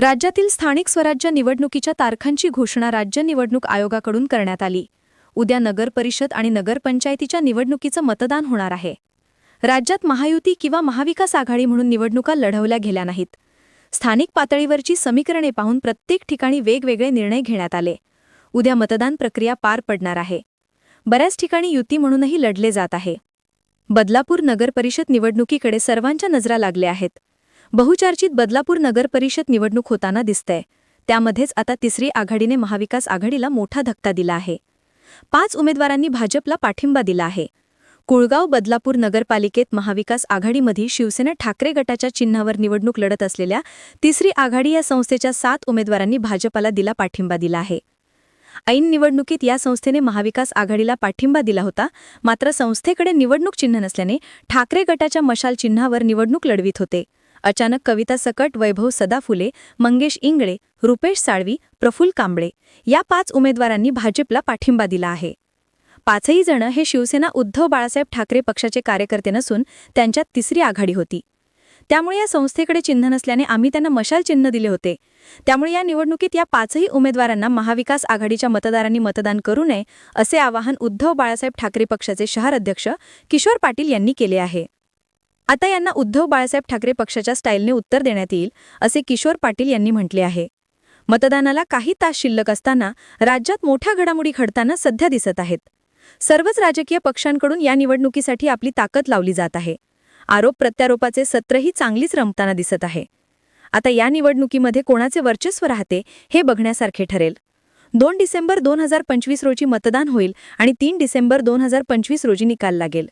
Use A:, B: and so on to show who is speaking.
A: राज्यातील स्थानिक स्वराज्य निवडणुकीच्या तारखांची घोषणा राज्य निवडणूक आयोगाकडून करण्यात आली. उद्या नगर परिषद आणि नगरपंचायतीच्या निवडणुकीचं मतदान होणार आहे. राज्यात महायुती किंवा महाविकास आघाडी म्हणून निवडणुका लढवल्या गेल्या नाहीत. स्थानिक पातळीवरची समीकरणे पाहून प्रत्येक ठिकाणी वेगवेगळे निर्णय घेण्यात आले. उद्या मतदान प्रक्रिया पार पडणार आहे. बऱ्याच ठिकाणी युती म्हणूनही लढले जात आहे. बदलापूर नगर परिषद निवडणुकीकडे सर्वांच्या नजरा लागल्या आहेत. बहुचर्चित बदलापूर नगर परिषद निवडणूक होताना दिसतंय. त्यामध्येच आता तिसरी आघाडीने महाविकास आघाडीला मोठा धक्का दिला आहे. पाच उमेदवारांनी भाजपला पाठिंबा दिला आहे. कुळगाव बदलापूर नगरपालिकेत महाविकास आघाडीमध्ये शिवसेना ठाकरे गटाच्या चिन्हावर निवडणूक लढत असलेल्या तिसरी आघाडी या संस्थेच्या सात उमेदवारांनी भाजपला दिला पाठिंबा दिला आहे. ऐन निवडणुकीत या संस्थेने महाविकास आघाडीला पाठिंबा दिला होता मात्र संस्थेकडे निवडणूक चिन्ह नसल्याने ठाकरे गटाच्या मशाल चिन्हावर निवडणूक लढवित होते. अचानक कविता सकट वैभव सदाफुले मंगेश इंगळे रुपेश साळवी प्रफुल कांबळे या पाच उमेदवारांनी भाजपला पाठिंबा दिला आहे. पाचही जण हे शिवसेना उद्धव बाळासाहेब ठाकरे पक्षाचे कार्यकर्ते नसून त्यांच्यात तिसरी आघाडी होती. त्यामुळे या संस्थेकडे चिन्ह नसल्याने आम्ही त्यांना मशाल चिन्ह दिले होते. त्यामुळे या निवडणुकीत या पाचही उमेदवारांना महाविकास आघाडीच्या मतदारांनी मतदान करू नये असे आवाहन उद्धव बाळासाहेब ठाकरे पक्षाचे शहर अध्यक्ष किशोर पाटील यांनी केले आहे. आता यांना उद्धव बाळासाहेब ठाकरे पक्षाच्या स्टाईलने उत्तर देण्यात येईल असे किशोर पाटील यांनी म्हटले आहे. मतदानाला काही तास शिल्लक असताना राज्यात मोठ्या घडामोडी घडताना सध्या दिसत आहेत. सर्वच राजकीय पक्षांकडून या निवडणुकीसाठी आपली ताकद लावली जात आहे. आरोप प्रत्यारोपाचे सत्रही चांगलीच रमताना दिसत आहे. आता या निवडणुकीमध्ये कोणाचे वर्चस्व राहते हे बघण्यासारखे ठरेल. दोन डिसेंबर दोन हजार पंचवीस रोजी मतदान होईल आणि तीन डिसेंबर दोन हजार पंचवीस रोजी निकाल लागेल.